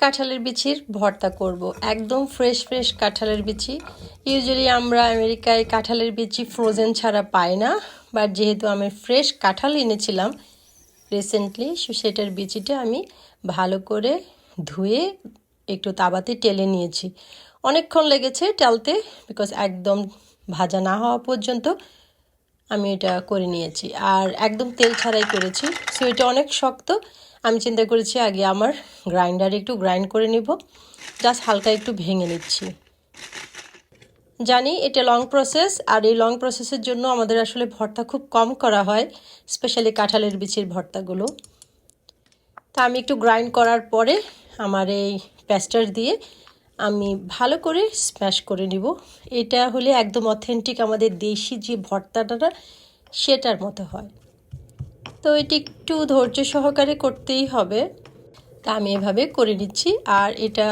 কাঁঠালের বিচির ভর্তা করব। একদম ফ্রেশ ফ্রেশ কাঁঠালের বিচি। ইউজুয়ালি আমরা আমেরিকায় কাঁঠালের বিচি ফ্রোজেন ছাড়া পাই না বাট যেহেতু আমি ফ্রেশ কাঁঠাল এনেছিলাম রিসেন্টলি সেটার বিচিটা আমি ভালো করে ধুয়ে একটু তাবাতে টেলে নিয়েছি। অনেকক্ষণ লেগেছে টেলতে বিকজ একদম ভাজা না হওয়া পর্যন্ত আমি এটা করে নিয়েছি। আর একদম তেল ছাড়াই করেছি সো এটা অনেক শক্ত আমি চিন্তা করেছি আগে আমার গ্রাইন্ডারে একটু গ্রাইন্ড করে নিব। জাস্ট হালকা একটু ভেঙে নিচ্ছি। জানি এটা লং প্রসেস আর এই লং প্রসেসের জন্য আমাদের আসলে ভর্তা খুব কম করা হয় স্পেশালি কাঁঠালের বিচির ভর্তাগুলো। তা আমি একটু গ্রাইন্ড করার পরে আমার এই প্যাস্টার দিয়ে আমি ভালো করে স্ম্যাশ করে নিব। এটা হলে একদম অথেন্টিক আমাদের দেশি যে ভর্তাটা, সেটার মতো হয়। তো এটি একটু ধৈর্য সহকারে করতেই হবে। তা আমি এভাবে করে নিচ্ছি। আর এটা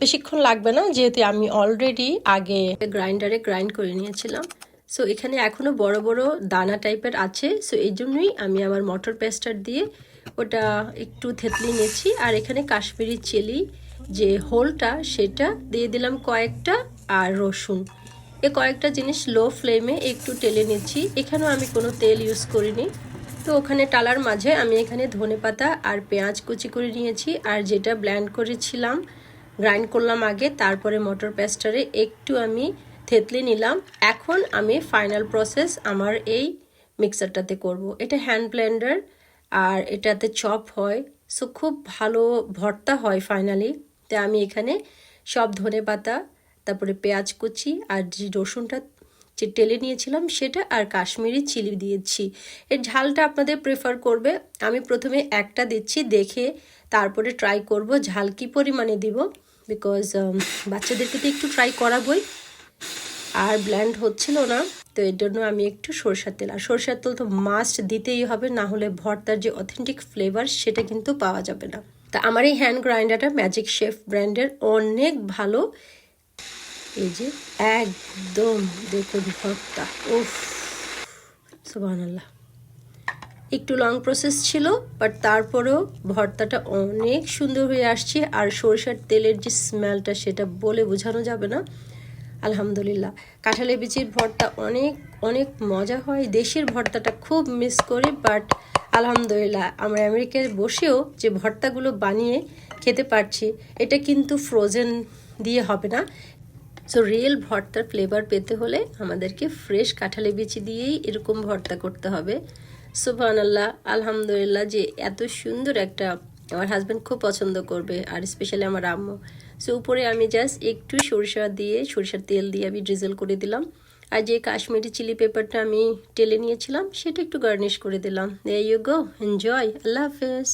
বেশিক্ষণ লাগবে না, যেহেতু আমি অলরেডি আগে গ্রাইন্ডারে গ্রাইন্ড করে নিয়েছিলাম। সো এখানে এখনও বড় বড় দানা টাইপের আছে। সো এই জন্যই আমি আমার মটর পেস্টার দিয়ে ওটা একটু থেতলি নিয়েছি। আর এখানে কাশ্মীরি চিলি যে হোলটা, সেটা দিয়ে দিলাম কয়েকটা আর রসুন। এ কয়েকটা জিনিস লো ফ্লেমে একটু টেলে নিচ্ছি। এখানেও আমি কোনো তেল ইউজ করিনি। তো ওখানে টালার মাঝে আমি এখানে ধনে পাতা আর পেঁয়াজ কুচি করে নিয়েছি। আর যেটা ব্ল্যান্ড করেছিলাম গ্রাইন্ড করলাম আগে, তারপরে মটর পেস্টারে একটু আমি থেতলে নিলাম। এখন আমি ফাইনাল প্রসেস আমার এই মিক্সারটাতে করব। এটা হ্যান্ড ব্লেন্ডার আর এটাতে চপ হয়। সো খুব ভালো ভর্তা হয় ফাইনালি তো আমি এখানে সব ধনে পাতা, তারপরে পেঁয়াজ কুচি আর যে রসুনটা যে টেলে নিয়েছিলাম সেটা আর কাশ্মীরি চিলি দিয়েছি। এর ঝালটা আপনাদের প্রেফার করবে। আমি প্রথমে একটা দিচ্ছি, দেখে তারপরে ট্রাই করব ঝাল কী পরিমাণে দিব। বিকজ বাচ্চাদেরকে তো একটু ট্রাই করাবই। আর ব্ল্যান্ড হচ্ছিল না তো এর জন্য আমি একটু সরষার তেল। আর সরষার তেল তো মাস্ট দিতেই হবে, না হলে ভর্তার যে অথেন্টিক ফ্লেভার সেটা কিন্তু পাওয়া যাবে না। তা আমার এই হ্যান্ড গ্রাইন্ডারটা ম্যাজিক শেফ ব্র্যান্ডের অনেক ভালো। এই যে একদম দেখুন ভর্তা উফ আল্লাহ একটু লং প্রসেস ছিল বাট তারপরেও ভর্তাটা অনেক সুন্দর হয়ে আসছে, আর সরষের তেলের যে স্মেলটা সেটা বলে বোঝানো যাবে না। আলহামদুলিল্লাহ। কাঁঠালের বিচির ভর্তা অনেক অনেক মজা হয়। দেশের ভর্তাটা খুব মিস করি বাট আলহামদুলিল্লাহ, আমরা আমেরিকায় বসেও যে ভর্তাগুলো বানিয়ে খেতে পারছি, এটা কিন্তু ফ্রোজেন দিয়ে হবে না। সো রিয়েল ভর্তার ফ্লেভার পেতে হলে আমাদেরকে ফ্রেশ কাঁঠালি বিচি দিয়েই এরকম ভর্তা করতে হবে। সুবহান আল্লাহ আলহামদুলিল্লাহ যে এত সুন্দর একটা আমার হাজব্যান্ড খুব পছন্দ করবে, আর স্পেশালি আমার আম্মু। সো উপরে আমি জাস্ট একটু সরিষা দিয়ে, সরিষার তেল দিয়ে আমি ড্রিজেল করে দিলাম। আর যে কাশ্মীরি চিলি পেপারটা আমি টেলে নিয়েছিলাম, সেটা একটু গার্নিশ করে দিলাম। ইউ গো এনজয় আল্লাহ হাফেজ।